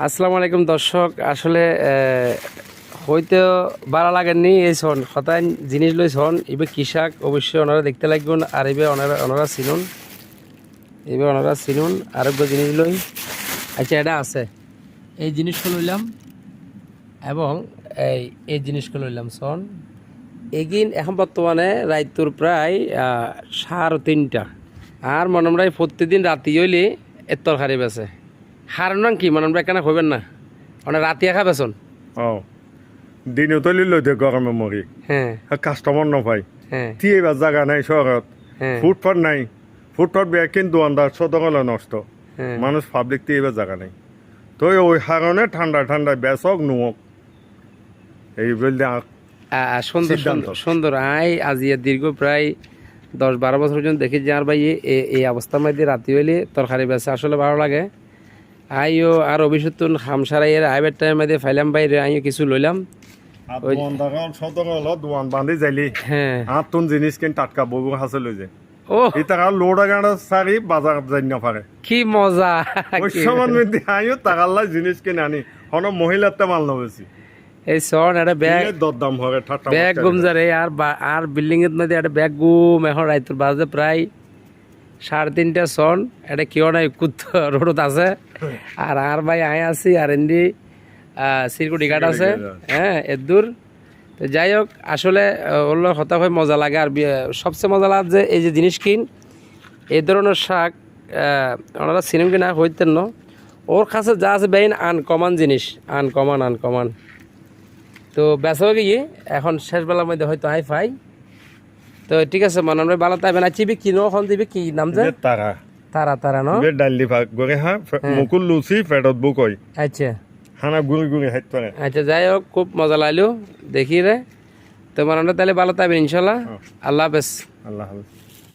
আসসালামু আলাইকুম দর্শক, আসলে হইতে বাড়া লাগেননি এই শোন হতায় জিনিস লই শোন, এবার কৃষক অবশ্যই ওনারা দেখতে লাগবেন, আর এবার ওনারা ওনারা চিনুন, এবার ওনারা চিনুন, আরোগ্য জিনিস লই। আচ্ছা এটা আছে। এই জিনিসগুলো লইলাম, এবং এই এই জিনিসগুলো লইলাম শোন। এগিন এখন বর্তমানে রাইতুর প্রায় সাড়ে তিনটা। আর মনে মনমরাই প্রতিদিন রাতি হইলে এর তরকারি বেছে হার নাম কি? মনমরা কেন হইবেন না? মানে রাতি একা বেচন? ও দিনে তলি লৈ দিয়ে গরমে মরি। হ্যাঁ। কাস্টমার নপাই হ্যাঁ। তি এবার জায়গা নাই শহরত। হ্যাঁ। ফুটপাথ নাই। ফুটপাথ বেয়া কিন্তু আন্দার সদগলে নষ্ট। হ্যাঁ। মানুষ পাবলিক তি এবার জায়গা নাই। তো ওই কারণে ঠান্ডা ঠান্ডা বেচক নুয়ক। এই বলতে সুন্দর। সুন্দর আই আজিয়া দীর্ঘ প্রায় দশ বারো বছর পর্যন্ত দেখি যে আর ভাই এই অবস্থার মধ্যে রাতি হইলে তরকারি বেচে আসলে ভালো লাগে। আইও আর অভিষেক হামসারাই এর আইবের টাইমের মধ্যে ফাইলাম বাইরে আইও কিছু লইলাম। হ্যাঁ। কি মজা। জিনিস কিনে আনি। হন মহিলাতে মাল নবেছি এই সন একটা ব্যাগ দরদাম হবে ঠাট্টা ব্যাগ গুম যারে আর বিল্ডিং এর মধ্যে একটা ব্যাগ গুম। এখন রাইতুর বাজে প্রায় সাড়ে তিনটা সন এটা কেউ নাই কুত রোডত আছে। আর আর ভাই আয় আছি আর এন্ডি সিরকুটি ঘাট আছে। হ্যাঁ এর দূর তো যাই হোক আসলে ওগুলো হতা হয়ে মজা লাগে। আর সবচেয়ে মজা লাগে যে এই যে জিনিস কিন এই ধরনের শাক ওনারা সিনেম কিনা হইতেন না। ওর কাছে যা আছে বেইন আনকমন জিনিস আনকমন আনকমন। তো বেচা গিয়ে এখন শেষবেলার মধ্যে হয়তো হাই ফাই তো ঠিক আছে মনে ভাই ভালো তাই বানাচ্ছি চিবি কিনো এখন দিবি কি নাম যে? বে তারা। তারা তারা ন? বে ডালি ভাগ গরে হা? মুকুল লুচি ফেটত বুক হয় আচ্ছা। হানা গুড়ি গুড়ি হাইত পারে আচ্ছা যাই হোক খুব মজা লাগল। দেখি রে তো মনে হয় তাহলে ভালো তাই ইনশাল্লাহ আল্লাহ হাফেজ। আল্লাহ হাফেজ।